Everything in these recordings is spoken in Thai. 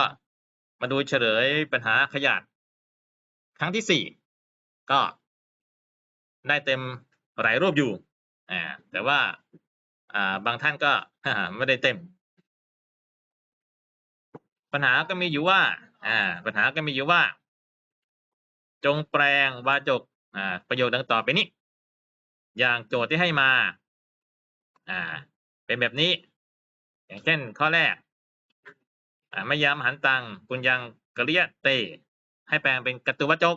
็มาดูเฉลยปัญหาขยาดครั้งที่สี่ก็ได้เต็มหลายรูปอยู่อ่าแต่ว่าอ่าบางท่านก็ไม่ได้เต็ม ปัญหาก็มีอยู่ว่าอ่าปัญหาก็มีอยู่ว่า จงแปลงวาจกอ่าประโยคดังต่อไปนี้ อย่างโจทย์ที่ให้มาอ่าเป็นแบบนี้ อย่างเช่นข้อแรก ม่ยามหันตังปุญญังกริยะเต ให้แปลงเป็นกตุวจก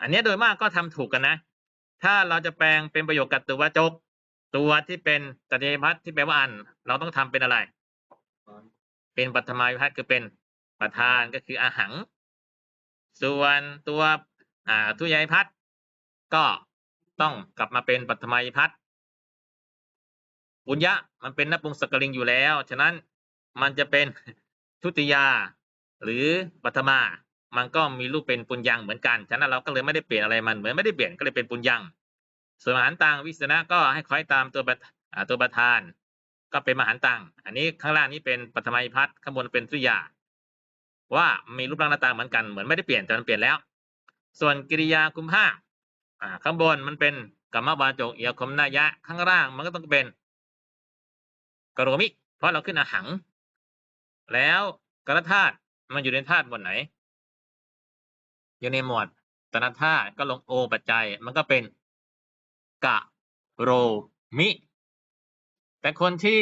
อันนี้โดยมากก็ทำถูกกันนะ ถ้าเราจะแปลงเป็นประโยคกตุวจก ตัวที่เป็นตติยพัฒน์ที่แปลว่าอัน เราต้องทำเป็นอะไร เป็นปัทมาวิพัฒน์คือเป็นประธานก็คืออาหัง ส่วนตัวอ่าทุยายพัฒน์ก็ต้องกลับมาเป็นปัทมาวิพัฒน์ปุญญะมันเป็นนปุงสกลิงอยู่แล้ว ฉะนั้น มันจะเป็นทุติยา หรือปัทมา มันก็มีรูปเป็นปุญญังเหมือนกันฉะนั้นเราก็เลยไม่ได้เปลี่ยนอะไรมันเหมือนไม่ได้เปลี่ยนก็เลยเป็นปุญญังส่วนมหันตังวิสนะก็ให้คอยตามตัวตัวประธาน ก็เป็นมหันตังอันนี้ข้างล่างนี้เป็นปัทมาวิพัฒน์ข้างบนเป็นทุติยา ว่ามีรูปร่างหน้าตาเหมือนกันเหมือนไม่ได้เปลี่ยนแต่มันเปลี่ยนแล้ว ส่วนกิริยาคุมห้าข้างบนมันเป็นกรรมวาจกเอียคมนายะข้างล่างมันก็ต้องเป็นกโรมิ เพราะเราขึ้นอาหัง แล้วกรธาตุมันอยู่ในธาตุหมวดไหน อยู่ในหมวดตนธาตุก็ลงโอปัจจัย มันก็เป็นกะโรมิ แต่คนที่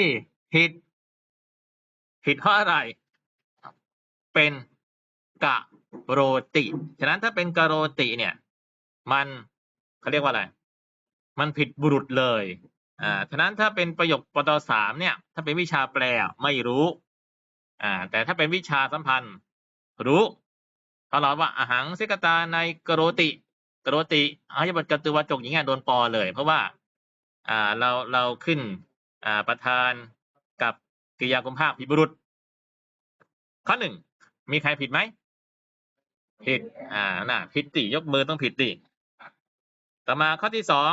ผิด ผิดเพราะอะไร เป็นกะโรติ ฉะนั้นถ้าเป็นกะโรติเนี่ย มันเขาเรียกว่าอะไร มันผิดบุรุษเลย อ่า ฉะนั้นถ้าเป็นประโยคปตสามเนี่ย ถ้าเป็นวิชาแปลไม่รู้ อ่า แต่ถ้าเป็นวิชาสัมพันธ์ รู้เพราเราว่าอาหังเสกตาในกโรติกโรติอายบทกตุวจกอย่างเงี้ยโดนปอเลย เพราะว่า อ่าเราเราขึ้น อ่าประธานกับกิยากุมภาพผิดบุรุษ ข้อหนึ่งมีใครผิดไหมผิด อ่า น่ะ ผิดติยกมือต้องผิดติต่อมาข้อที่สอง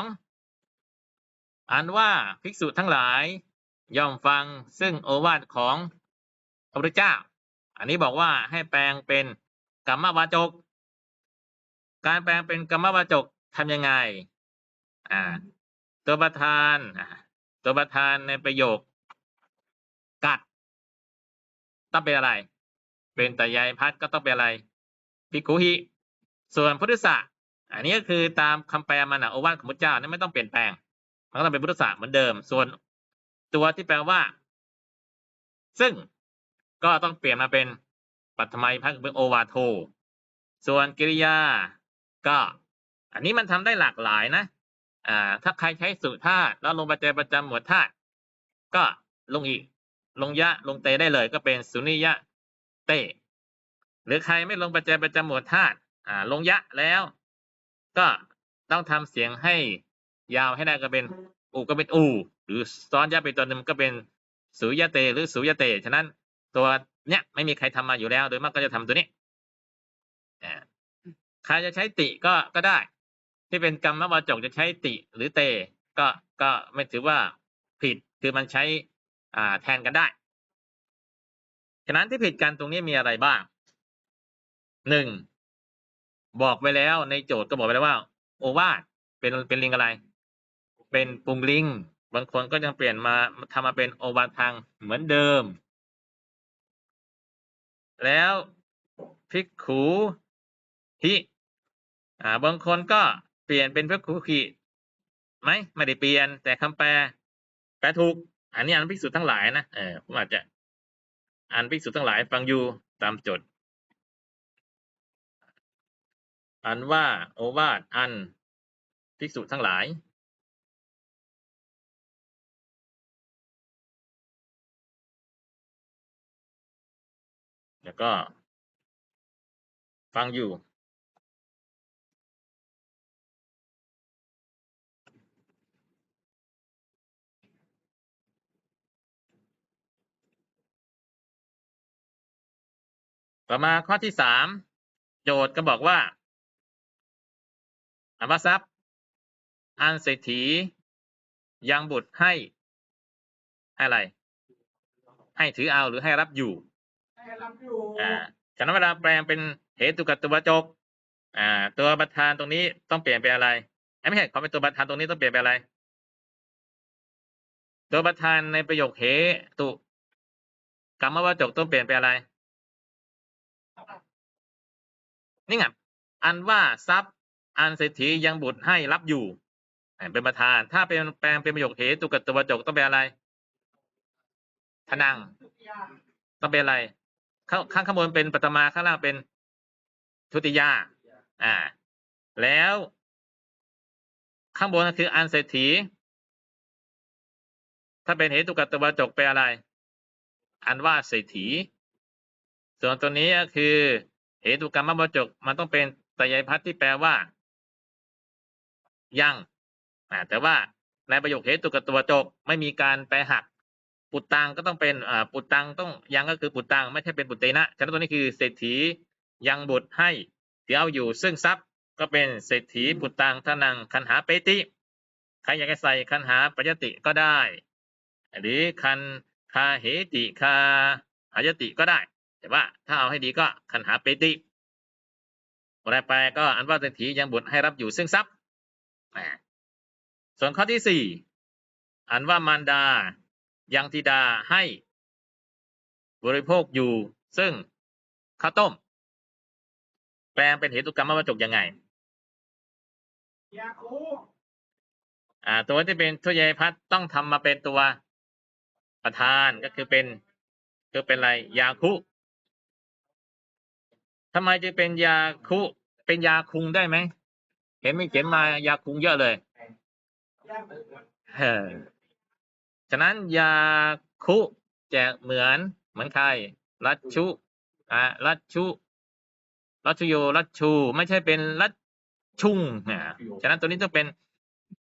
อันว่าภิกษุทั้งหลาย ย่อมฟังซึ่งโอวาทของ พระพุทธเจ้า อันนี้บอกว่าให้แปลงเป็นกรรมวาจก การแปลงเป็นกรรมวาจกทำยังไง อ่า ตัวประธาน ตัวประธานในประโยค กัด ต้องเป็นอะไร เป็นแต่ยายพัดก็ต้องเป็นอะไรพิกุหิ ส่วนพุทธะอันนี้ก็คือตามคำแปลมันนะโอวาทของพระเจ้านี่ไม่ต้องเปลี่ยนแปลง มันก็ต้องเป็นพุทธะเหมือนเดิม ส่วนตัวที่แปลว่า ซึ่ง ก็ต้องเปลี่ยนมาเป็นปัทมัยพักเป็นโอวาโท ส่วนกริยา ก็ อันนี้มันทำได้หลากหลายนะอ่าถ้าใครใช้สุธาตุแล้วลงปัจจัยประจำหมวดธาตุก็ลงอีก ลงยะลงเตได้เลย ก็เป็นสุนิยะเต หรือใครไม่ลงปัจจัยประจำหมวดธาตุอ่า ลงยะแล้ว ก็ต้องทำเสียงให้ยาวให้ได้ก็เป็นอูก็เป็นอูหรือซ้อนยะไปตัวหนึ่งก็เป็นสุยะเต หรือสุยะเต ฉะนั้น ตัวเนี้ยไม่มีใครทำมาอยู่แล้วโดยมากก็จะทำตัวนี้ใครจะใช้ติก็ก็ได้ ที่เป็นกรรมวาจกจะใช้ติหรือเต ก็ก็ไม่ถือว่าผิดคือมันใช้อ่าแทนกันได้ฉะนั้นที่ผิดกันตรงนี้มีอะไรบ้างหนึ่งบอกไว้แล้วในโจทย์ก็บอกไว้แล้วว่า โอวาทเป็นเป็นลิงอะไร เป็นปุงลิงบางคนก็ยังเปลี่ยนมาทำมาเป็นโอวาทังเหมือนเดิม แล้วพิกขูหิอ่าบางคนก็เปลี่ยนเป็นพิกขูหิไหมไม่ได้เปลี่ยน แต่คำแปลแปลถูก อันนี้อันพิสูจน์ทั้งหลายนะเออผมอาจจะอ่านพิสูจน์ทั้งหลายฟังอยู่ตามจทย์อันว่าโอวาทอันภิกษุทั้งหลาย แล้วก็ ฟังอยู่ ต่อมาข้อที่สามโจทย์ก็บอกว่าอภทรัพย์ อันเศรษฐียังบุตรให้ให้อะไร ให้ถือเอาหรือให้รับอยู่ อ่าฉะนั้นเวลาแปลงเป็นเหตุกับตัวจก อ่า ตัวประธานตรงนี้ต้องเปลี่ยนเป็นอะไรไม่ใช่ขอเป็นตัวประธานตรงนี้ต้องเปลี่ยนเป็นอะไร ตัวประธานในประโยคเหตุกรรมวจกต้องเปลี่ยนเป็นอะไร นี่ไงอันว่าทรัพย์อันเศรษฐียังบุตรให้รับอยู่ เป็นประธาน ถ้าเป็นแปลงเป็นประโยคเหตุกับตัวจกต้องเป็นอะไรทนังต้องเป็นอะไร ข้างข้างข้างบนเป็นปัตมาข้างล่างเป็นทุติยา อ่า แล้วข้างบนก็คืออันเศรษฐี ถ้าเป็นเหตุกัตตวจกเป็นอะไร อันว่าเศรษฐี ส่วนตัวนี้ก็คือเหตุกรรมวจก มันต้องเป็นตยายพัฒน์ที่แปลว่ายังอ่าแต่ว่าในประโยคเหตุกัตตวจก ไม่มีการแปลหัก ปุตตังก็ต้องเป็นอ่าปุตตังต้องยังก็คือปุตตังไม่ใช่เป็นปุตเตนะฉะนั้นตัวนี้คือเศรษฐียังบุตรให้ที่เอาอยู่ซึ่งทรัพย์ก็เป็นเศรษฐีปุตตังทนังคันหาเปติใครอยากจะใส่คันหาปยติก็ได้ หรือคันคาเหติคาหายติก็ได้ แต่ว่าถ้าเอาให้ดีก็คันหาเปติแปลไปก็อันว่าเศรษฐียังบุตรให้รับอยู่ซึ่งทรัพย์อ่าส่วนข้อที่สี่อันว่ามารดา ยังธิดาให้บริโภคอยู่ ซึ่งข้าวต้ม แปลงเป็นเหตุกรรมวจกยังไงยาคูอ่า ตัวที่เป็นทุยายพัฒต้องทำมาเป็นตัวประธานก็คือเป็นคือเป็นอะไรยาคุทำไมจะเป็นยาคุเป็นยาคุงได้ไหมเห็นไม่เขียนมายาคุงเยอะเลย ฉะนั้นยาคุจะเหมือนเหมือนใครรัชชุอ่ารัชชุรัชโยรัชชู ไม่ใช่เป็นรัชชุงอ่าฉะนั้นตัวนี้ต้องเป็น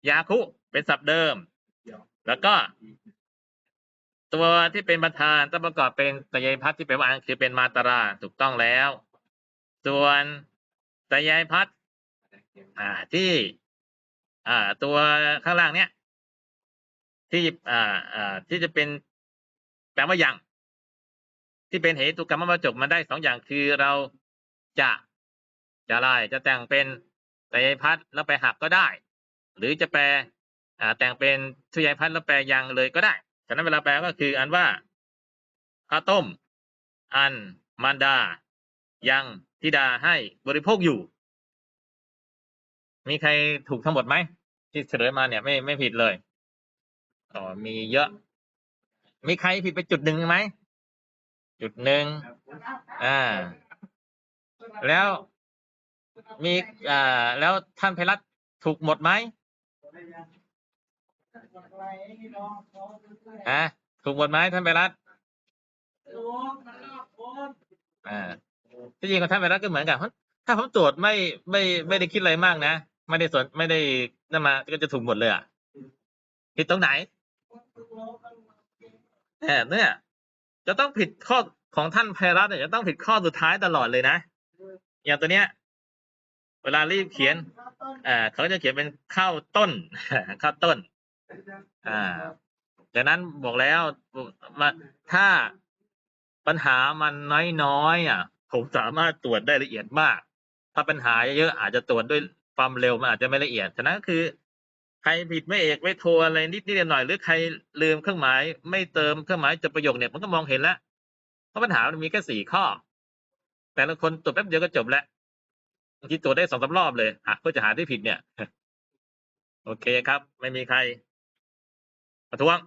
ยาคุเป็นศัพท์เดิม แล้วก็ ตัวที่เป็นประธานต้องประกอบเป็นตยายพัฒที่แปลว่าคือเป็นมาตราถูกต้องแล้ว ส่วนตยายพัฒน์อ่าที่ อ่า ตัวข้างล่างเนี้ย ที่อ่าอ่าที่จะเป็นแปลว่าอยังที่เป็นเหตุกรรมวจกมันได้สองอย่างคือเราจะจะอะไรจะแต่งเป็นตยายพัฒน์แล้วไปหักก็ได้ หรือจะแปลอ่าแต่งเป็นทุยายพัฒน์แล้วแปลยังเลยก็ได้ฉะนั้นเวลาแปลก็คืออันว่าข้าวต้ม อันมารดา ยังธิดาให้บริโภคอยู่ มีใครถูกทั้งหมดไหมที่เฉลยมาเนี่ยไม่ไม่ผิดเลย อ๋อมีเยอะ มีใครผิดไปจุดหนึ่งไหม จุดหนึ่งอ่า แล้วมีอ่าแล้วท่านไพรัตถูกหมดไหมอ่าถูกหมดไหมท่านไพรัตอ่าที่จริงกับท่านไพรัตก็เหมือนกันถ้าผมตรวจไม่ไม่ไม่ได้คิดอะไรมากนะ ไม่ได้สนไม่ได้นั่นมาก็จะถูกหมดเลยอะผิดตรงไหน แอบเนี่ย จะต้องผิดข้อของท่านไพรัตเนี่ยจะต้องผิดข้อสุดท้ายตลอดเลยนะ อย่างตัวเนี้ย เวลารีบเขียนอ่าเขาจะเขียนเป็นข้าวต้นข้าวต้น อ่าจากนั้นบอกแล้วมาถ้าปัญหามันน้อยๆอะ ผมสามารถตรวจได้ละเอียดมาก ถ้าปัญหาเยอะๆอาจจะตรวจด้วยความเร็วมันอาจจะไม่ละเอียด ฉะนั้นก็คือ ใครผิดไม่เอกไม่โทรอะไรนิดนิดหน่อยหรือใครลืมเครื่องหมาย ไม่เติมเครื่องหมายจบประโยคเนี่ยมันก็มองเห็นแล้วเพราะปัญหามันมีแค่สี่ข้อ แต่ละคนตรวจแป๊บเดียวก็จบแล้วบางทีตรวจได้สองสามรอบเลยอะเพื่อจะหาที่ผิดเนี่ย โอเคครับ ไม่มีใครประท้วง